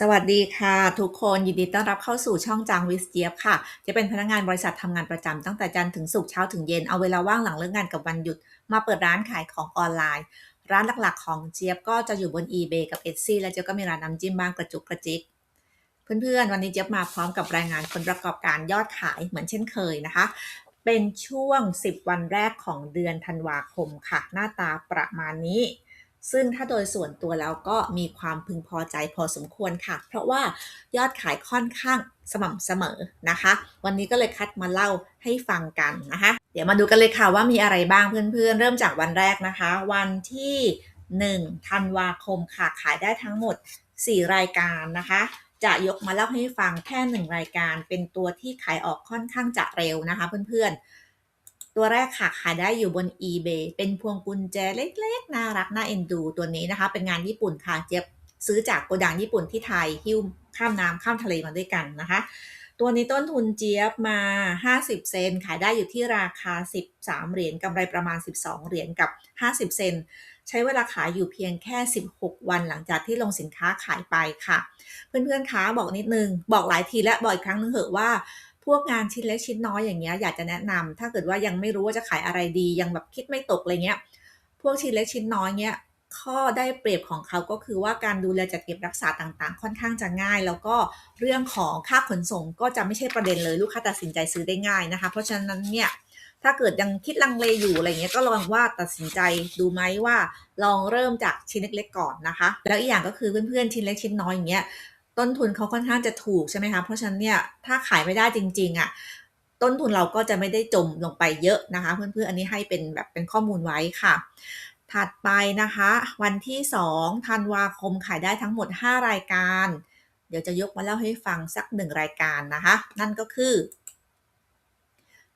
สวัสดีค่ะ ทุกคนยินดีต้อนรับเข้าสู่ช่องจางวิสเจียบค่ะ จะเป็นพนักงานบริษัททำงานประจำตั้งแต่จันทร์ถึงศุกร์เช้าถึงเย็นเอาเวลาว่างหลังเลิกงานกับวันหยุด มาเปิดร้านขายของออนไลน์ ร้านหลักๆ ของเจี๊ยบก็จะอยู่บน eBay กับ Etsy และเจี๊ยบก็มีร้านน้ำจิ้มบ้างกระจุกกระจิกเพื่อนๆวันนี้เจี๊ยบมาพร้อมกับรายงานผลประกอบการยอดขายเหมือนเช่นเคยนะคะ เป็นช่วง 10 วันแรกของเดือนธันวาคมค่ะ หน้าตาประมาณนี้ ซึ่งถ้าโดยส่วนตัวแล้วก็มีความพึงพอใจพอสมควรค่ะ เพราะว่ายอดขายค่อนข้างสม่ำเสมอนะคะ วันนี้ก็เลยคัดมาเล่าให้ฟังกันนะคะ เดี๋ยวมาดูกันเลยค่ะว่ามีอะไรบ้างเพื่อนๆ เริ่มจากวันแรกนะคะ วันที่1ธันวาคมค่ะขายได้ทั้งหมด 4 รายการนะคะ จะยกมาเล่าให้ฟังแค่หนึ่งรายการ เป็นตัวที่ขายออกค่อนข้างจะเร็วนะคะ เพื่อนๆ ตัวแรกค่ะขายได้อยู่บน eBay เป็นพวงกุญแจเล็กๆ น่ารักน่าเอ็นดูตัวนี้นะคะ เป็นงานญี่ปุ่นค่ะ เจี๊ยบซื้อจากโกดังญี่ปุ่นที่ไทยหิ้วข้ามน้ำข้ามทะเลมาด้วยกันนะคะ ตัวนี้ต้นทุนเจี๊ยบมา 50 เซนขายได้อยู่ที่ราคา 13 เหรียญกำไรประมาณ 12 เหรียญกับ 50 เซนใช้เวลาขายอยู่เพียงแค่ 16 วันหลังจากที่ลงสินค้าขายไปค่ะ เพื่อนๆคะบอกนิดนึง บอกหลายทีและบอกอีกครั้งนึงเหอะว่า พวกงานชิ้นเล็กชิ้นน้อยอย่างเงี้ยอยากจะแนะนำถ้าเกิดว่ายังไม่รู้ว่าจะขายอะไรดี ยังแบบคิดไม่ตกอะไรเงี้ยพวกชิ้นเล็กชิ้นน้อยเงี้ยข้อได้เปรียบของเขาก็คือว่าการดูแลจัดเก็บรักษาต่างๆ ค่อนข้างจะง่าย แล้วก็เรื่องของค่าขนส่งก็จะไม่ใช่ประเด็นเลยลูกค้าตัดสินใจซื้อได้ง่ายนะคะ เพราะฉะนั้นเนี่ยถ้าเกิดยังคิดลังเลอยู่อะไรเงี้ยก็ลองว่าตัดสินใจดูไหมว่าลองเริ่มจากชิ้นเล็กๆก่อนนะคะ แล้วอีกอย่างก็คือเพื่อนๆชิ้นเล็กชิ้นน้อยอย่างเงี้ย ต้นทุนเขาค่อนข้างจะถูกใช่ไหมคะ เพราะฉะนั้นเนี่ยถ้าขายไม่ได้จริงๆอะ่ะต้นทุนเราก็จะไม่ได้จมลงไปเยอะนะคะ เพื่อนๆอันนี้ให้เป็นแบบเป็นข้อมูลไว้ค่ะ ถัดไปนะคะ วันที่2ธันวาคมขายได้ทั้งหมด 5 รายการ เดี๋ยวจะยกมาเล่าให้ฟังสักหนึ่งรายการนะคะ นั่นก็คือ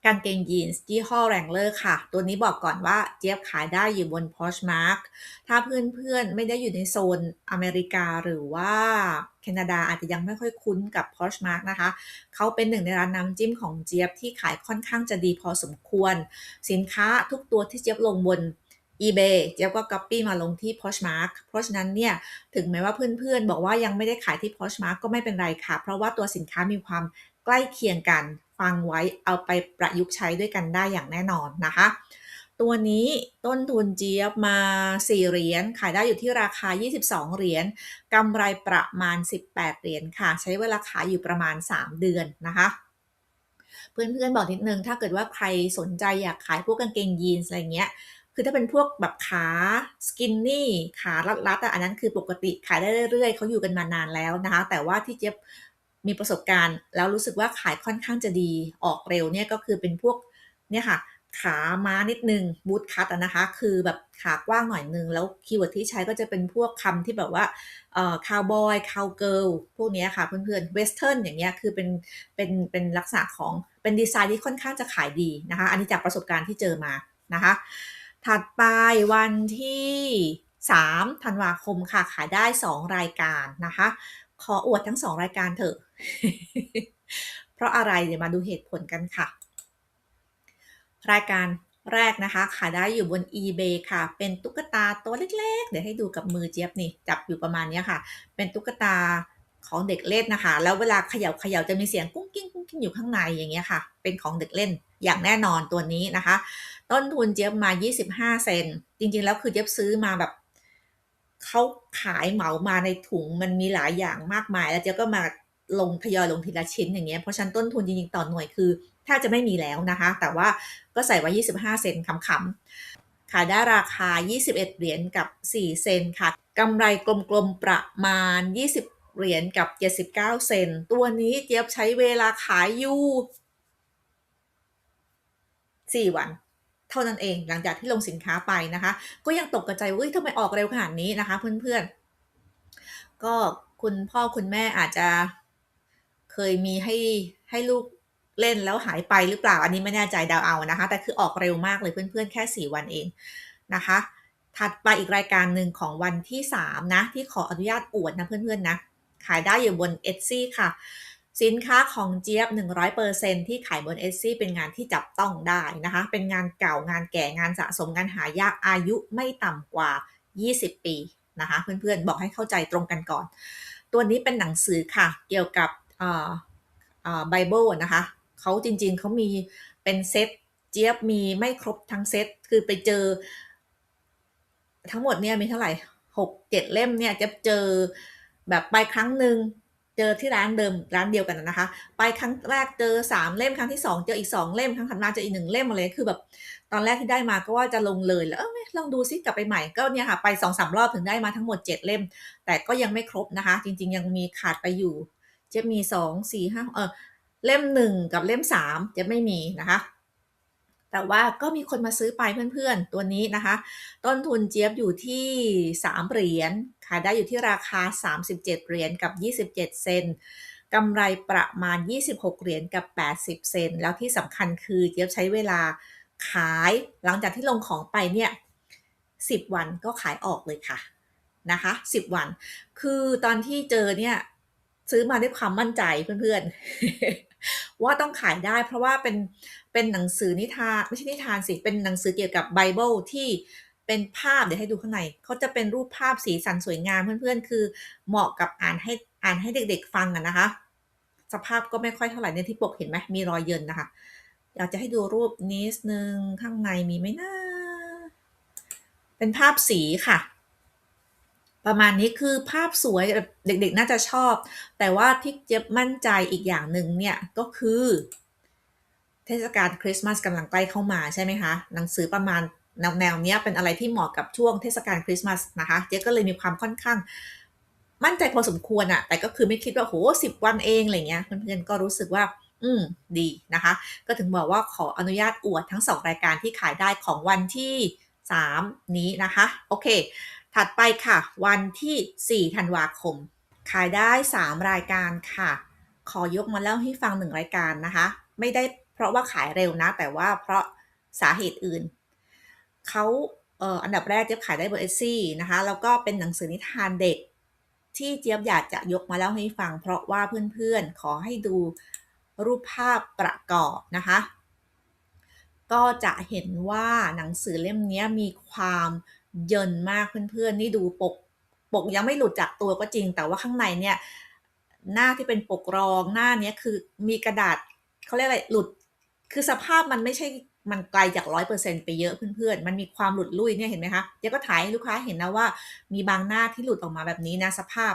กางเกงยีนส์ยี่ห้อแรงเลอร์ค่ะ ตัวนี้บอกก่อนว่าเจี๊ยบขายได้อยู่บน Poshmark ถ้าเพื่อนๆ ไม่ได้อยู่ในโซนอเมริกาหรือว่าแคนาดาอาจจะยังไม่ค่อยคุ้นกับ Poshmark นะคะ เขาเป็นหนึ่งในร้านน้ำจิ้มของเจี๊ยบที่ขายค่อนข้างจะดีพอสมควร สินค้าทุกตัวที่เจี๊ยบลงบน eBay เจี๊ยบก็ก๊อปปี้มาลงที่ Poshmark เพราะฉะนั้นเนี่ย ถึงแม้ว่าเพื่อนๆ บอกว่ายังไม่ได้ขายที่ Poshmark ก็ไม่เป็นไรค่ะ เพราะว่าตัวสินค้ามีความใกล้เคียงกัน ฟังไว้เอาไปประยุกต์ใช้ด้วยกันได้อย่างแน่นอนนะคะ ตัวนี้ต้นทุนเจี๊ยบมา 4 เหรียญขายได้อยู่ที่ราคา 22 เหรียญกำไรประมาณ 18 เหรียญค่ะ ใช้เวลาขายอยู่ประมาณ 3 เดือนนะคะเพื่อนๆบอกนิดนึง ถ้าเกิดว่าใครสนใจอยากขายพวกกางเกงยีนส์อะไรเงี้ย คือถ้าเป็นพวกแบบขาสกินนี่ขารัดๆอันนั้นคือปกติขายได้เรื่อยๆเขาอยู่กันมานานแล้วนะคะ แต่ว่าที่เจี๊ยบ มีประสบการณ์ แล้วรู้สึกว่าขายค่อนข้างจะดีออกเร็วเนี่ยก็คือเป็นพวกเนี่ยค่ะขาม้านิดนึงบูทคัตนะคะ คือแบบขากว้างหน่อยนึง แล้วคีย์เวิร์ดที่ใช้ก็จะเป็นพวกคำที่แบบว่าเอ่อคาวบอยคาวเกิลพวกนี้ค่ะเพื่อนๆเวสเทิร์นอย่างเงี้ยคือเป็นเป็นเป็นลักษณะของเป็นดีไซน์ที่ค่อนข้างจะขายดีนะคะ อันนี้จากประสบการณ์ที่เจอมานะคะ ถัดไปวันที่ 3 ธันวาคมค่ะ ขายได้ 2 รายการนะคะ ขออวดทั้งสองรายการเถอะ เพราะอะไรเดี๋ยวมาดูเหตุผลกันค่ะ รายการแรกนะคะ ขายได้อยู่บน eBay ค่ะ เป็นตุ๊กตาตัวเล็กๆ เดี๋ยวให้ดูกับมือเจี๊ยบนี่ จับอยู่ประมาณนี้ค่ะ เป็นตุ๊กตาของเด็กเล่นนะคะ แล้วเวลาเขย่าเขย่าจะมีเสียงกุ้งกิ้งกุ้งกิ้งอยู่ข้างในอย่างเงี้ยค่ะ เป็นของเด็กเล่นอย่างแน่นอนตัวนี้นะคะ ต้นทุนเจี๊ยบมา 25 เซน จริงๆ แล้วคือเจี๊ยบซื้อมาแบบเขาขายเหมามาในถุงมันมีหลายอย่างมากมาย แล้วเจี๊ยก็มา ลงทยอยลงทีละชิ้นอย่างเงี้ยเพราะฉันต้นทุนจริงๆต่อหน่วยคือถ้าจะไม่มีแล้วนะคะ แต่ว่าก็ใส่ไว้ 25 เซนคำๆขายได้ราคา 21 เหรียญกับ 4 เซนค่ะ กำไรกลมๆ ประมาณ 20 เหรียญกับ 79 เซน ตัวนี้เจี๊ยบใช้เวลาขายอยู่ 4 วัน เท่านั้นเอง หลังจากที่ลงสินค้าไปนะคะ ก็ยังตกกระจายว่าทำไมออกเร็วขนาดนี้นะคะเพื่อนๆ ก็คุณพ่อคุณแม่อาจจะ เคยมีให้ให้ลูกเล่นแล้วหายไปหรือเปล่า อันนี้ไม่แน่ใจดาวเอานะคะ แต่คือออกเร็วมากเลยเพื่อนๆ แค่ 4 วันเองนะคะ ถัดไปอีกรายการหนึ่งของวันที่ 3 นะ ที่ขออนุญาตอวดนะเพื่อนๆนะขายได้อยู่บน Etsy ค่ะ สินค้าของเจี๊ยบ 100%ที่ขายบนเอซี่เป็นงานที่จับต้องได้นะคะ เป็นงานเก่างานแก่งานสะสมงานหายากอายุไม่ต่ำกว่า 20 ปีนะคะ เพื่อนๆ บอกให้เข้าใจตรงกันก่อน ตัวนี้เป็นหนังสือค่ะ เกี่ยวกับ ไบเบิลนะคะเขาจริงๆเขามีเป็นเซตเจี๊ยบมีไม่ครบทั้งเซตคือไปเจอ ทั้งหมดเนี่ยมีเท่าไหร่หกเจ็ดเล่มเนี่ยจะเจอแบบไปครั้งหนึ่งเจอที่ร้านเดิมร้านเดียวกันนะคะ ไปครั้งแรกเจอสามเล่มครั้งที่สองเจออีกสองเล่มครั้งถัดมาเจออีกหนึ่งเล่มอะไรคือแบบตอนแรกที่ได้มาก็ว่าจะลงเลยแล้วเออลองดูซิกลับไปใหม่ก็เนี่ยค่ะไปสองสามรอบถึงได้มาทั้งหมดเจ็ดเล่ม แต่ก็ยังไม่ครบนะคะ จริง ๆ ยังมีขาดไปอยู่ จะมีสองสี่ห้าเออเล่มหนึ่งกับเล่มสามจะไม่มีนะคะ แต่ว่าก็มีคนมาซื้อไปเพื่อนๆ ตัวนี้นะคะ ต้นทุนเจี๊ยบอยู่ที่3เหรียญขายได้อยู่ที่ราคา37เหรียญกับ27เซนกำไรประมาณ 26 เหรียญกับ 80 เซน แล้วที่สำคัญคือเจี๊ยบใช้เวลาขายหลังจากที่ลงของไปเนี่ย 10 วันก็ขายออกเลยค่ะนะคะ 10 วัน คือตอนที่เจอเนี่ย ซื้อมาด้วยความมั่นใจเพื่อนๆ ว่าต้องขายได้เพราะว่าเป็นเป็นหนังสือนิทานไม่ใช่นิทานสิ เป็นหนังสือเกี่ยวกับไบเบิลที่เป็นภาพเดี๋ยวให้ดูข้างในเขาจะเป็นรูปภาพสีสันสวยงามเพื่อนๆ คือเหมาะกับอ่านให้อ่านให้เด็กๆฟังอะนะคะ สภาพก็ไม่ค่อยเท่าไหร่ในที่ปกเห็นไหมมีรอยเยินนะคะอยากจะให้ดูรูปนิดนึงข้างในมีไหมนะเป็นภาพสีค่ะ ประมาณนี้คือภาพสวยเด็กๆน่าจะชอบ แต่ว่าที่เจ๊บมั่นใจอีกอย่างหนึ่งเนี่ยก็คือ เทศกาลคริสต์มาสกำลังใกล้เข้ามาใช่ไหมคะ หนังสือประมาณแนวแนวนี้เป็นอะไรที่เหมาะกับช่วงเทศกาลคริสต์มาสนะคะ เจ๊ก็เลยมีความค่อนข้างมั่นใจพอสมควรอะแต่ก็คือไม่คิดว่าโหสิบวันเองอะไรเงี้ยเพื่อนๆก็รู้สึกว่า อืม ดีนะคะ ก็ถึงบอกว่าขออนุญาตอวดทั้งสองรายการที่ขายได้ของวันที่ 3 นี้นะคะ โอเค ถัดไปค่ะ วันที่ 4 ธันวาคม ขายได้ 3 รายการค่ะ ขอยกมาเล่าให้ฟังหนึ่งรายการนะคะ ไม่ได้เพราะว่าขายเร็วนะ แต่ว่าเพราะสาเหตุอื่น เขาเอ่ออันดับแรกเจี๊ยบขายได้บนเอซี่นะคะ แล้วก็เป็นหนังสือนิทานเด็ก ที่เจี๊ยบอยากจะยกมาเล่าให้ฟัง เพราะว่าเพื่อนๆ ขอให้ดูรูปภาพประกอบนะคะ ก็จะเห็นว่าหนังสือเล่มนี้มีความ เยินมากเพื่อนๆ นี่ดูปก ปกยังไม่หลุดจากตัวก็จริง แต่ว่าข้างในเนี่ย หน้าที่เป็นปกรองหน้านี้คือมีกระดาษเขาเรียกอะไรหลุด คือสภาพมันไม่ใช่มันไกลจากร้อยเปอร์เซ็นไปเยอะเพื่อนๆ มันมีความหลุดลุ่ยเนี่ยเห็นไหมคะเดี๋ยวก็ถ่ายให้ลูกค้าเห็นนะว่า มีบางหน้าที่หลุดออกมาแบบนี้นะสภาพ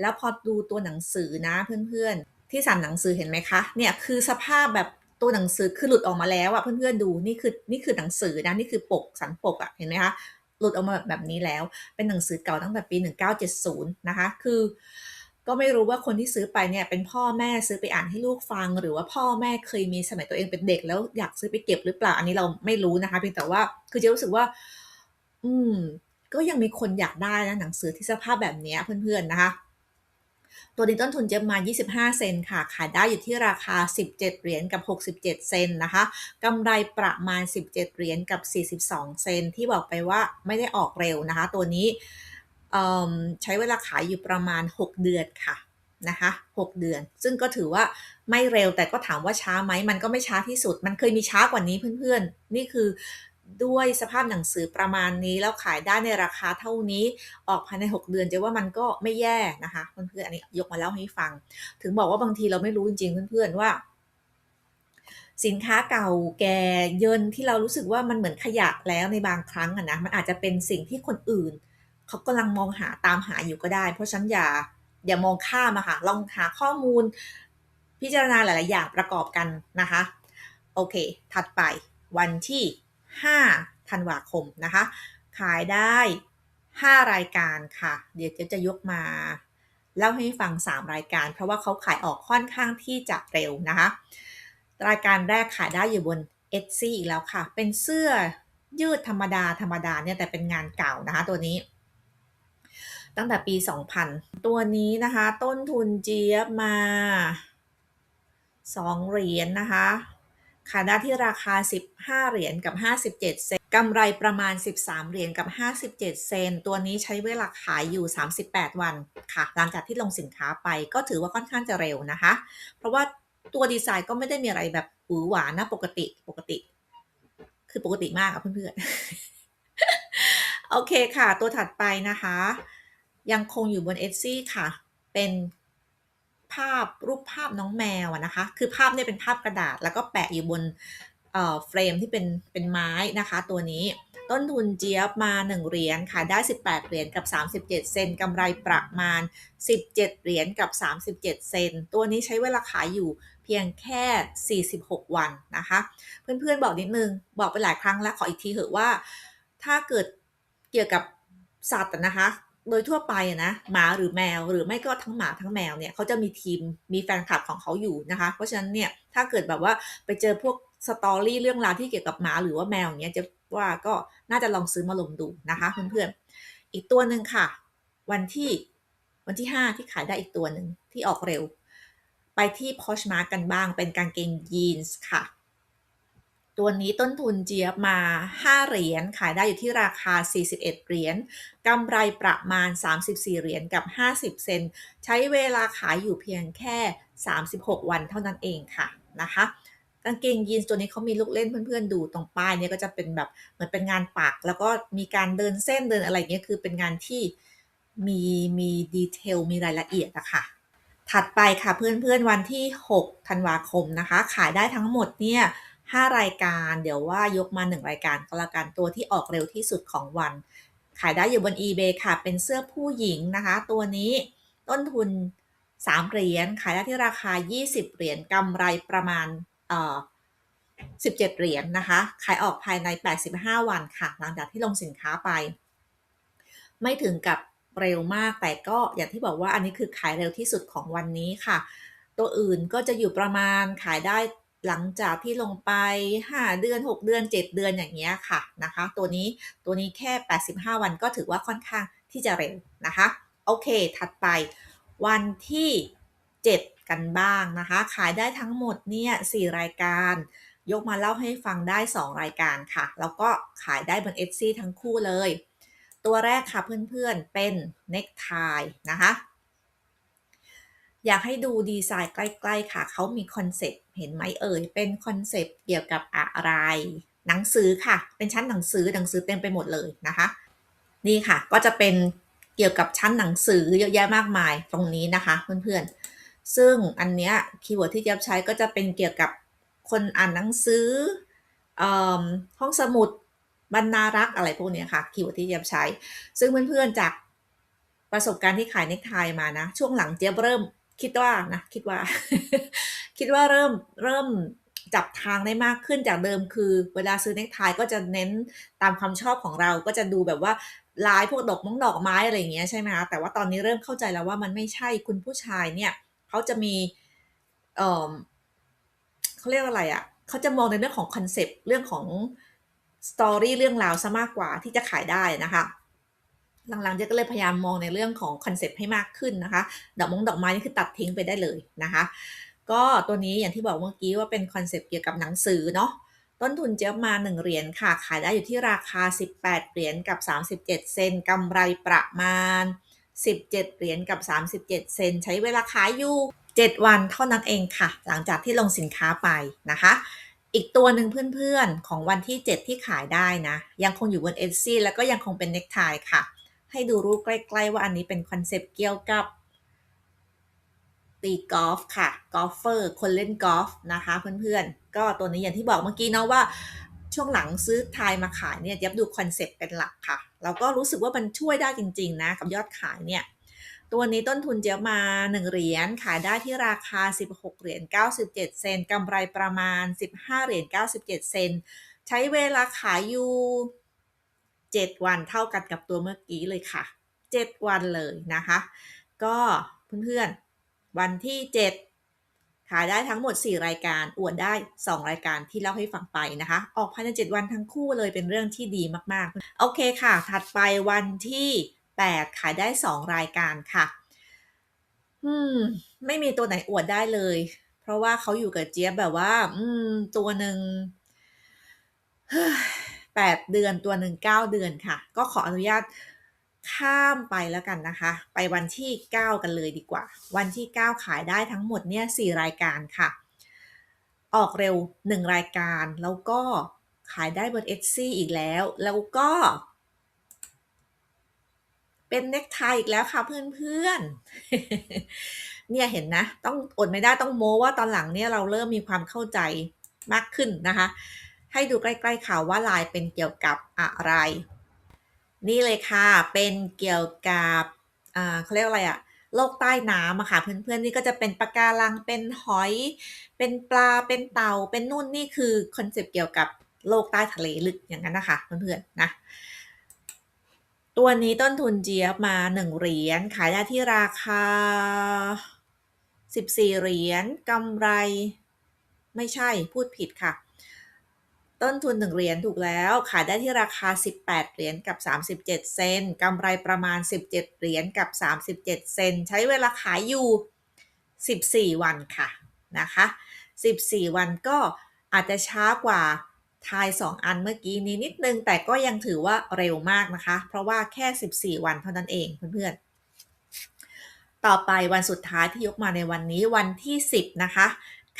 แล้วพอดูตัวหนังสือนะเพื่อนๆ ที่สั่นหนังสือเห็นไหมคะ เนี่ยคือสภาพแบบตัวหนังสือคือหลุดออกมาแล้วอะเพื่อนๆดูนี่คือนี่คือหนังสือนะนี่คือปกสันปกอะเห็นไหมคะ หลุดออกมาแบบนี้แล้ว เป็นหนังสือเก่าตั้งแต่ปี 1970 นะคะ คือ ก็ไม่รู้ว่าคนที่ซื้อไปเนี่ยเป็นพ่อแม่ซื้อไปอ่านให้ลูกฟัง หรือว่าพ่อแม่เคยมีสมัยตัวเองเป็นเด็ก แล้วอยากซื้อไปเก็บหรือเปล่า อันนี้เราไม่รู้นะคะเพียงแต่ว่าคือจะรู้สึกว่า อืม ก็ยังมีคนอยากได้นะหนังสือที่สภาพแบบนี้เพื่อนๆนะคะ ตัวนี้ต้นทุนเจมา25 เซนค่ะ ขายได้อยู่ที่ราคา 17 เหรียญกับ 67 เซนนะคะกำไรประมาณ 17 เหรียญกับ 42 เซนที่บอกไปว่าไม่ได้ออกเร็วนะคะ ตัวนี้ใช้เวลาขายอยู่ประมาณ 6 เดือนค่ะนะคะ6เดือน ซึ่งก็ถือว่าไม่เร็วแต่ก็ถามว่าช้าไหมมันก็ไม่ช้าที่สุด มันเคยมีช้ากว่านี้เพื่อนๆ นี่คือ ด้วยสภาพหนังสือประมาณนี้ แล้วขายได้ในราคาเท่านี้ออกภายใน 6 เดือนจะว่ามันก็ไม่แย่นะคะเพื่อนๆอันนี้ยกมาเล่าให้ฟัง ถึงบอกว่าบางทีเราไม่รู้จริงๆเพื่อนๆว่าสินค้าเก่าแก่เยินที่เรารู้สึกว่ามันเหมือนขยะแล้วในบางครั้งอะนะมันอาจจะเป็นสิ่งที่คนอื่น เขากำลังมองหาตามหาอยู่ก็ได้ เพราะฉันอย่าอย่ามองข้ามอะค่ะลองหาข้อมูล พิจารณาหลาย ๆ อย่างประกอบกันนะคะ โอเค ถัดไปวันที่ 5ธันวาคมนะคะ ขายได้ 5 รายการค่ะ เดี๋ยวจะยกมาเล่าให้ฟัง 3 รายการ เพราะว่าเขาขายออกค่อนข้างที่จะเร็วนะคะ รายการแรกขายได้อยู่บน Etsy อีกแล้วค่ะ เป็นเสื้อยืดธรรมดาธรรมดาเนี่ยแต่เป็นงานเก่านะคะตัวนี้ ตั้งแต่ปี 2000 ตัวนี้นะคะ ต้นทุนเจี๊ยบมา 2 เหรียญนนะคะ ขาด้าที่ราคา 15 เหรียญกับ 57 เซนกำไรประมาณ 13 เหรียญกับ 57 เซนตัวนี้ใช้เวลาขายอยู่ 38 วันค่ะ หลังจากที่ลงสินค้าไปก็ถือว่าค่อนข้างจะเร็วนะคะ เพราะว่าตัวดีไซน์ก็ไม่ได้มีอะไรแบบหวือหวานะปกติปกติ คือปกติมากอะเพื่อนๆ โอเคค่ะ ตัวถัดไปนะคะ ยังคงอยู่บน Etsy ค่ะ เป็นาพรูปภาพน้องแมวอะนะคะ คือภาพเนี่ยเป็นภาพกระดาษ แล้วก็แปะอยู่บนเอ่อเฟรมที่เป็นเป็นไม้นะคะ ตัวนี้ต้นทุนเจี๊ยบมา 1 เหรียญขายได้ 18 เหรียญกับ 37 เซนกำไรประมาณ 17 เหรียญกับ 37 เซนตัวนี้ใช้เวลาขายอยู่เพียงแค่ 46 วันนะคะ เพื่อนๆบอกนิดนึง บอกไปหลายครั้งแล้วขออีกทีเถอะว่า ถ้าเกิดเกี่ยวกับสัตว์นะคะ โดยทั่วไปนะหมาหรือแมวหรือไม่ก็ทั้งหมาทั้งแมวเนี่ยเขาจะมีทีมมีแฟนคลับของเขาอยู่นะคะ เพราะฉะนั้นเนี่ยถ้าเกิดแบบว่าไปเจอพวกสตอรี่เรื่องราวที่เกี่ยวกับหมาหรือว่าแมวอย่างเงี้ยจะว่าก็น่าจะลองซื้อมาลงดูนะคะเพื่อนๆอีกตัวหนึ่งค่ะ วันที่วันที่ 5 ที่ขายได้อีกตัวหนึ่งที่ออกเร็ว ไปที่พอชมากันบ้างเป็นกางเกงยีนส์ค่ะ ตัวนี้ต้นทุนเจี๊ยบมา 5 เหรียญ ขายได้อยู่ที่ราคา 41 เหรียญกำไรประมาณ 34 เหรียญกับ 50 เซน ใช้เวลาขายอยู่เพียงแค่ 36 วันเท่านั้นเองค่ะนะคะกางเกงยีนส์ตัวนี้เขามีลูกเล่นเพื่อนๆดูตรงป้ายเนี่ยก็จะเป็นแบบเหมือนเป็นงานปัก แล้วก็มีการเดินเส้นเดินอะไรเงี้ยคือเป็นงานที่มีมีดีเทลมีรายละเอียดอะค่ะถัดไปค่ะเพื่อนๆวันที่ 6 ธันวาคมนะคะ ขายได้ทั้งหมดเนี่ย 5 รายการ เดี๋ยวว่ายกมา 1 รายการก็แล้วกันตัวที่ออกเร็วที่สุดของวัน ขายได้อยู่บน eBay ค่ะ เป็นเสื้อผู้หญิงนะคะ ตัวนี้ต้นทุน 3 เหรียญขายได้ที่ราคา 20 เหรียญกำไรประมาณเอ่อ17 เหรียญนนะคะ ขายออกภายใน 85 วันค่ะ หลังจากที่ลงสินค้าไป ไม่ถึงกับเร็วมากแต่ก็อย่างที่บอกว่าอันนี้คือขายเร็วที่สุดของวันนี้ค่ะ ตัวอื่นก็จะอยู่ประมาณขายได้ หลังจากที่ลงไป 5 เดือน 6 เดือน 7 เดือนอย่างเงี้ยค่ะนะคะ ตัวนี้ตัวนี้แค่ 85 วันก็ถือว่าค่อนข้างที่จะเร็วนะคะ โอเค ถัดไปวันที่ 7 กันบ้างนะคะ ขายได้ทั้งหมดเนี่ย4รายการ ยกมาเล่าให้ฟังได้ 2 รายการค่ะ แล้วก็ขายได้บน Etsy ทั้งคู่เลย ตัวแรกค่ะเพื่อนๆเป็นเน็กไทนะคะ อยากให้ดูดีไซน์ใกล้ ๆ ค่ะ เขามีคอนเซปต์เห็นไหมเอ่ย เป็นคอนเซปต์เกี่ยวกับอะไร หนังสือค่ะ เป็นชั้นหนังสือหนังสือเต็มไปหมดเลยนะคะ นี่ค่ะ ก็จะเป็นเกี่ยวกับชั้นหนังสือเยอะแยะมากมายตรงนี้นะคะเพื่อนๆ ซึ่งอันเนี้ยคีย์เวิร์ดที่จะใช้ก็จะเป็นเกี่ยวกับคนอ่านหนังสือห้องสมุดบรรณารักษ์อะไรพวกนี้ค่ะคีย์เวิร์ดที่เจี๊ยบใช้ ซึ่งเพื่อนๆจากประสบการณ์ที่ขายเน็กไทมานะ ช่วงหลังเจี๊ยบเริ่ม คิดว่านะคิดว่า คิดว่าเริ่มเริ่มจับทางได้มากขึ้นจากเดิมคือ เวลาซื้อเน็กไทก็จะเน้นตามความชอบของเราก็จะดูแบบว่าลายพวกดอกมงดอกไม้อะไรอย่างเงี้ยใช่ไหมคะแต่ว่าตอนนี้เริ่มเข้าใจแล้วว่ามันไม่ใช่คุณผู้ชายเนี่ยเขาจะมีเอ่อเขาเรียกอะไรอะ่ะเขาจะมองในเรื่องของคอนเซปต์เรื่องของสตอรี่เรื่องราวซะมากกว่าที่จะขายได้นะคะ หลังๆเจ๊ก็เลยพยายามมองในเรื่องของคอนเซปต์ให้มากขึ้นนะคะดอกมงดอกไม้นี่คือตัดทิ้งไปได้เลยนะคะ ก็ตัวนี้อย่างที่บอกเมื่อกี้ว่าเป็นคอนเซปต์เกี่ยวกับหนังสือเนาะต้นทุนเจ๊มา 1 เหรียญค่ะ ขายได้อยู่ที่ราคา 18 เหรียญกับ 37 เซนกำไรประมาณ 17 เหรียญกับ 37 เซนใช้เวลาขายอยู่ 7 วันเท่านั้นเองค่ะ หลังจากที่ลงสินค้าไปนะคะ อีกตัวหนึ่งเพื่อนๆ ของวันที่ 7 ที่ขายได้นะ ยังคงอยู่บน e อ y แล้วก็ยังคงเป็นเน็กไทค่ะ ให้ดูรูปใกล้ ๆ ว่าอันนี้เป็นคอนเซปต์เกี่ยวกับ ตีกอล์ฟค่ะกอล์ฟเฟอร์คนเล่นกอล์ฟนะคะเพื่อนๆ ก็ตัวนี้อย่างที่บอกเมื่อกี้เนาะว่าช่วงหลังซื้อทายมาขายเนี่ยยับดูคอนเซปต์เป็นหลักค่ะ เราก็รู้สึกว่ามันช่วยได้จริง ๆ นะ กับยอดขายเนี่ย ตัวนี้ต้นทุนเจียมา 1 เหรียญขายได้ที่ราคา 16 เหรียญ97 เซนกำไรประมาณ 15 เหรียญ97 เซนใช้เวลาขายอยู่ 7 วันเท่ากันกับตัวเมื่อกี้เลยค่ะ 7 วันเลยนะคะ ก็เพื่อนๆ วันที่ 7 ขายได้ทั้งหมด 4 รายการ อวดได้ 2 รายการที่เล่าให้ฟังไปนะคะ ออกภายใน 7 วันทั้งคู่เลยเป็นเรื่องที่ดีมากๆ โอเคค่ะ ถัดไปวันที่ 8 ขายได้ 2 รายการค่ะ อืม ไม่มีตัวไหนอวดได้เลย เพราะว่าเขาอยู่กับเจี๊ยบแบบว่า อืม ตัวหนึ่ง แปดเดือนตัวหนึ่งเก้าเดือนค่ะ ก็ขออนุญาตข้ามไปแล้วกันนะคะ ไปวันที่ 9 กันเลยดีกว่า วันที่ 9 ขายได้ทั้งหมดเนี่ย4รายการค่ะ ออกเร็ว 1 รายการ แล้วก็ขายได้บน Etsy อีกแล้ว แล้วก็ เป็นเน็กไทอีกแล้วค่ะเพื่อนๆ เนี่ยเห็นนะ ต้องอดไม่ได้ต้องโม้ว่าตอนหลังเนี่ยเราเริ่มมีความเข้าใจมากขึ้นนะคะ ให้ดูใกล้ๆค่ะว่าลายเป็นเกี่ยวกับอะไร นี่เลยค่ะเป็นเกี่ยวกับเขาเรียกอะไรอะโลกใต้น้ำอะค่ะ เพื่อนๆนี่ก็จะเป็นปะการังเป็นหอย เป็นปลาเป็นเต่าเป็นนู่นนี่คือคอนเซปต์เกี่ยวกับโลกใต้ทะเลลึกอย่างนั้นนะคะเพื่อนๆนะตัวนี้ต้นทุนเจี๊ยบมา 1 เหรียญขายได้ที่ราคา 14 เหรียญกำไร ไม่ใช่พูดผิดค่ะ ต้นทุน 1 เหรียญถูกแล้ว ขายได้ที่ราคา 18 เหรียญกับ 37 เซนกำไรประมาณ 17 เหรียญกับ 37 เซนใช้เวลาขายอยู่ 14 วันค่ะนะคะ 14 วันก็อาจจะช้ากว่าทาย 2 อันเมื่อกี้นี้นิดนึง แต่ก็ยังถือว่าเร็วมากนะคะ เพราะว่าแค่ 14 วันเท่านั้นเองเพื่อนๆ ต่อไปวันสุดท้ายที่ยกมาในวันนี้วันที่ 10 นะคะ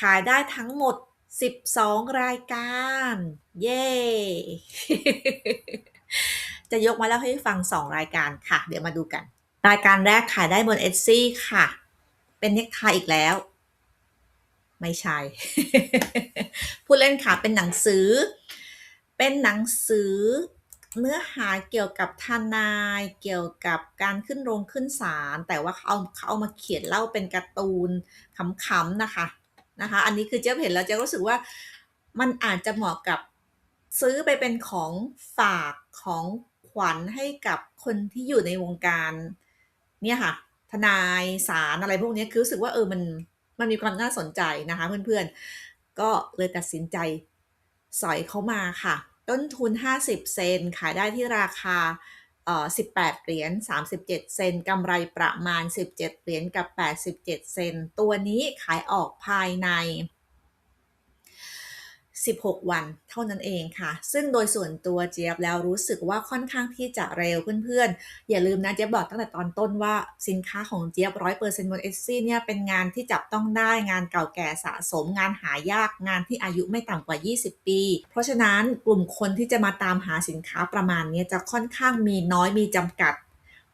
ขายได้ทั้งหมด 12 รายการ เย้ จะยกมาแล้วให้ฟัง 2 รายการค่ะ เดี๋ยวมาดูกัน รายการแรกขายได้บน Etsy ค่ะ เป็นเน็กไทอีกแล้ว ไม่ใช่ พูดเล่นค่ะ เป็นหนังสือ เป็นหนังสือเนื้อหาเกี่ยวกับทนายเกี่ยวกับการขึ้นโรงขึ้นศาลแต่ว่าเขาเอาเขาเอามาเขียนเล่าเป็นการ์ตูนขำๆนะคะ นะคะ อันนี้คือเจ๊เห็นแล้วเจ๊รู้สึกว่ามันอาจจะเหมาะกับซื้อไปเป็นของฝากของขวัญให้กับคนที่อยู่ในวงการเนี่ยค่ะ ทนายศาลอะไรพวกนี้คือรู้สึกว่าเออมันมันมีความน่าสนใจนะคะเพื่อนๆ ก็เลยตัดสินใจสอยเขามาค่ะ ต้นทุน 50 เซนขายได้ที่ราคา 18 เหรียญ 37 เซนกำไรประมาณ 17 เหรียญกับ 87 เซน ตัวนี้ขายออกภายใน 16 วันเท่านั้นเองค่ะ ซึ่งโดยส่วนตัวเจี๊ยบแล้วรู้สึกว่าค่อนข้างที่จะเร็วเพื่อนๆ อย่าลืมนะเจี๊ยบบอกตั้งแต่ตอนต้นว่าสินค้าของเจี๊ยบ100%บน Etsy เนี่ยเป็นงานที่จับต้องได้งานเก่าแก่สะสมงานหายากงานที่อายุไม่ต่ำกว่า 20 ปี เพราะฉะนั้นกลุ่มคนที่จะมาตามหาสินค้าประมาณนี้จะค่อนข้างมีน้อยมีจำกัด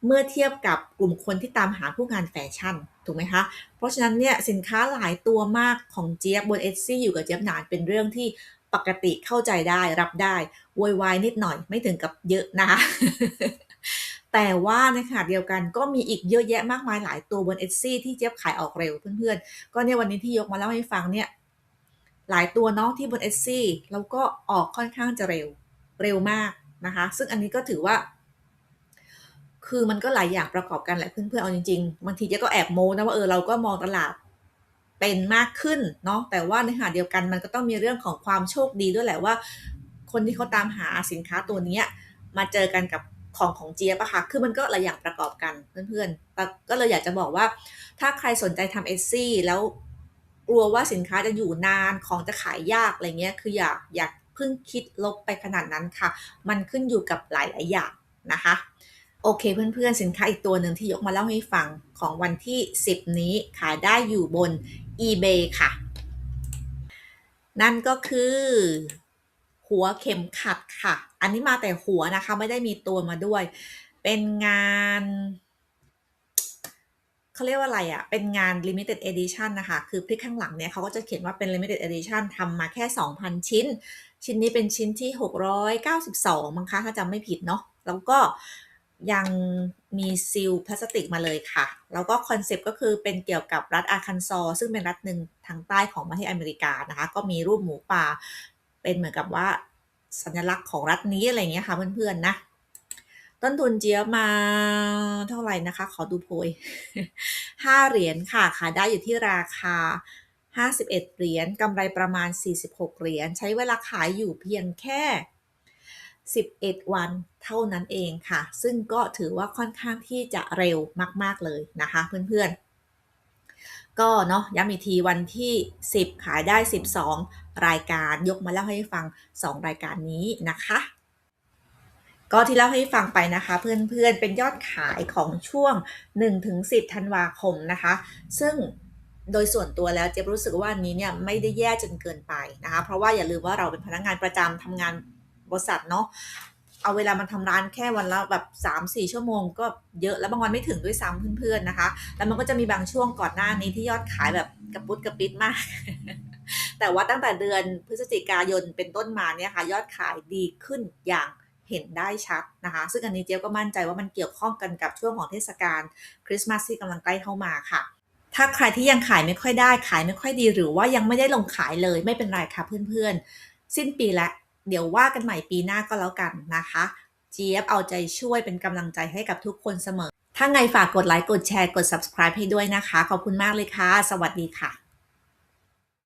เมื่อเทียบกับกลุ่มคนที่ตามหาผู้งานแฟชั่น ถูกไหมคะ เพราะฉะนั้นเนี่ยสินค้าหลายตัวมากของเจี๊ยบบน Etsy อยู่กับเจี๊ยบนานเป็นเรื่องที่ปกติเข้าใจได้รับได้โวยวายนิดหน่อยไม่ถึงกับเยอะนะคะแต่ว่าในขณะเดียวกันก็มีอีกเยอะแยะมากมายหลายตัวบน Etsy ที่เจี๊ยบขายออกเร็วเพื่อนๆ ก็เนี่ยวันนี้ที่ยกมาเล่าให้ฟังเนี่ยหลายตัวเนาะที่บน Etsy แล้วก็ออกค่อนข้างจะเร็วเร็วมากนะคะ ซึ่งอันนี้ก็ถือว่า คือมันก็หลายอย่างประกอบกันแหละเพื่อนๆเอาจริงๆบางทีเจ๊ก็แอบโม้นะว่าเออเราก็มองตลาดเป็นมากขึ้นเนาะแต่ว่าในขณะเดียวกันมันก็ต้องมีเรื่องของความโชคดีด้วยแหละว่า คนที่เขาตามหาสินค้าตัวนี้มาเจอกันกับของของเจี๊ยบอะค่ะ คือมันก็หลายอย่างประกอบกันเพื่อนๆแต่ก็เลยอยากจะบอกว่า ถ้าใครสนใจทำเอซี่แล้วกลัวว่าสินค้าจะอยู่นานของจะขายยากอะไรเงี้ย คืออย่าอย่าเพิ่งคิดลบไปขนาดนั้นค่ะ มันขึ้นอยู่กับหลายๆอย่างนะคะ โอเคเพื่อนๆ สินค้าอีกตัวหนึ่งที่ยกมาเล่าให้ฟังของวันที่ 10 นี้ขายได้อยู่บน eBay ค่ะ นั่นก็คือ หัวเข็มขัดค่ะ อันนี้มาแต่หัวนะคะไม่ได้มีตัวมาด้วย เป็นงานเขาเรียกว่าอะไรอะ่ะ เป็นงาน limited edition นะคะ คือพลิกข้างหลังเนี่ยเขาก็จะเขียนว่าเป็น limited edition ทำมาแค่ 2,000 ชิ้น ชิ้นนี้เป็นชิ้นที่ 692มั้งคะถ้าจำไม่ผิดเนาะ แล้วก็ ยังมีซีลพลาสติกมาเลยค่ะ แล้วก็คอนเซปต์ก็คือเป็นเกี่ยวกับรัฐอาคันซอ ซึ่งเป็นรัฐหนึ่งทางใต้ของประเทศอเมริกานะคะ ก็มีรูปหมูป่า เป็นเหมือนกับว่าสัญลักษณ์ของรัฐนี้อะไรเงี้ยค่ะเพื่อนๆนะต้นทุนเจียมาเท่าไหร่นะคะ ขอดูโพย5เหรียญค่ะขายได้อยู่ที่ราคา 51 เหรียญกำไรประมาณ 46 เหรียญใช้เวลาขายอยู่เพียงแค่ 11 วันเท่านั้นเองค่ะ ซึ่งก็ถือว่าค่อนข้างที่จะเร็วมาก ๆ เลยนะคะเพื่อนๆ ก็เนาะย้ำอีกทีวันที่ 10 ขายได้ 12 รายการยกมาเล่าให้ฟัง 2 รายการนี้นะคะ ก็ที่เล่าให้ฟังไปนะคะ เพื่อนๆ เป็นยอดขายของช่วง 1-10 ธันวาคมนะคะ ซึ่งโดยส่วนตัวแล้วเจ๊รู้สึกว่านนี้เนี่ยไม่ได้แย่จนเกินไปนะคะ เพราะว่าอย่าลืมว่าเราเป็นพนักงานประจำทำงาน บริษัทเนาะเอาเวลามาทำร้านแค่วันละแบบ3-4 ชั่วโมงก็เยอะแล้วบางวันไม่ถึงด้วยซ้ำเพื่อนๆนะคะ แล้วมันก็จะมีบางช่วงก่อนหน้านี้ที่ยอดขายแบบกระปุดกระปิดมาก แต่ว่าตั้งแต่เดือนพฤศจิกายนเป็นต้นมาเนี่ยค่ะ ยอดขายดีขึ้นอย่างเห็นได้ชัดนะคะ ซึ่งอันนี้เจ๊ก็มั่นใจว่ามันเกี่ยวข้องกันกับช่วงของเทศกาลคริสต์มาสที่กำลังใกล้เข้ามาค่ะถ้าใครที่ยังขายไม่ค่อยได้ขายไม่ค่อยดี หรือว่ายังไม่ได้ลงขายเลยไม่เป็นไรค่ะเพื่อนๆ สิ้นปีแล้ว เดี๋ยวว่ากันใหม่ปีหน้าก็แล้วกันนะคะเจี๊ยบเอาใจช่วยเป็นกำลังใจให้กับทุกคนเสมอ ถ้าไงฝากกดไลค์กดแชร์กด subscribe ให้ด้วยนะคะ ขอบคุณมากเลยค่ะ สวัสดีค่ะ